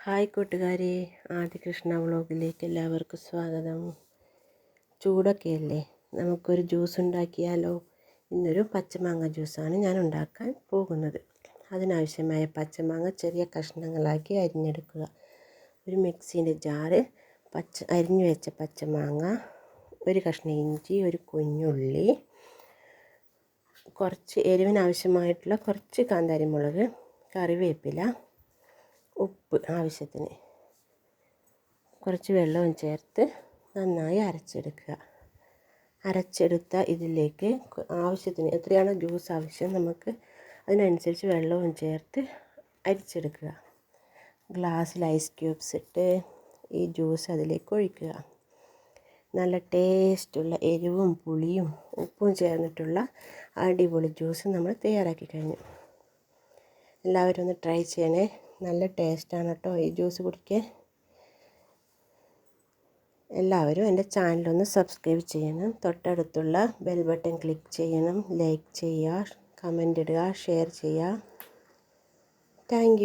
Hi കൂട്ടുകാരെ ആദികൃഷ്ണ വ്ളോഗിലേക്ക് എല്ലാവർക്കും സ്വാഗതം. ചൂടൊക്കെയല്ലേ? നമുക്കൊരു ജ്യൂസ് ഉണ്ടാക്കിയാലോ? ഇന്നൊരു പച്ചമാങ്ങ ജ്യൂസാണ് ഞാൻ ഉണ്ടാക്കാൻ പോകുന്നത്. അതിനാവശ്യമായ പച്ചമാങ്ങ ചെറിയ കഷ്ണങ്ങളാക്കി അരിഞ്ഞെടുക്കുക. ഒരു മിക്സീന്റെ ജാറ് പച്ച അരിഞ്ഞു വെച്ച പച്ചമാങ്ങ ഒരു കഷ്ണം ഇഞ്ചി ഒരു കുഞ്ഞുള്ളി കുറച്ച് എരിവിനാവശ്യമായിട്ടുള്ള കുറച്ച് കാന്താരി മുളക് കറിവേപ്പില ഉപ്പ് ആവശ്യത്തിന് കുറച്ച് വെള്ളവും ചേർത്ത് നന്നായി അരച്ചെടുക്കുക. അരച്ചെടുത്ത ഇതിലേക്ക് ആവശ്യത്തിന് എത്രയാണോ ജ്യൂസ് ആവശ്യം നമുക്ക് അതിനനുസരിച്ച് വെള്ളവും ചേർത്ത് അരിച്ചെടുക്കുക. ഗ്ലാസ്സിൽ ഐസ് ക്യൂബ്സ് ഇട്ട് ഈ ജ്യൂസ് അതിലേക്ക് ഒഴിക്കുക. നല്ല ടേസ്റ്റുള്ള എരിവും പുളിയും ഉപ്പും ചേർന്നിട്ടുള്ള അടിപൊളി ജ്യൂസ് നമ്മൾ തയ്യാറാക്കി കഴിഞ്ഞു. എല്ലാവരും ഒന്ന് ട്രൈ ചെയ്യണേ. നല്ല ടേസ്റ്റാണ് കേട്ടോ ഈ ജ്യൂസ് കുടിക്കാൻ. എല്ലാവരും എന്റെ ചാനലൊന്ന് സബ്സ്ക്രൈബ് ചെയ്യണം. തൊട്ടടുത്തുള്ള ബെൽ ബട്ടൺ ക്ലിക്ക് ചെയ്യണം. ലൈക്ക് ചെയ്യുക കമന്റ് ഇടുക ഷെയർ ചെയ്യുക. താങ്ക്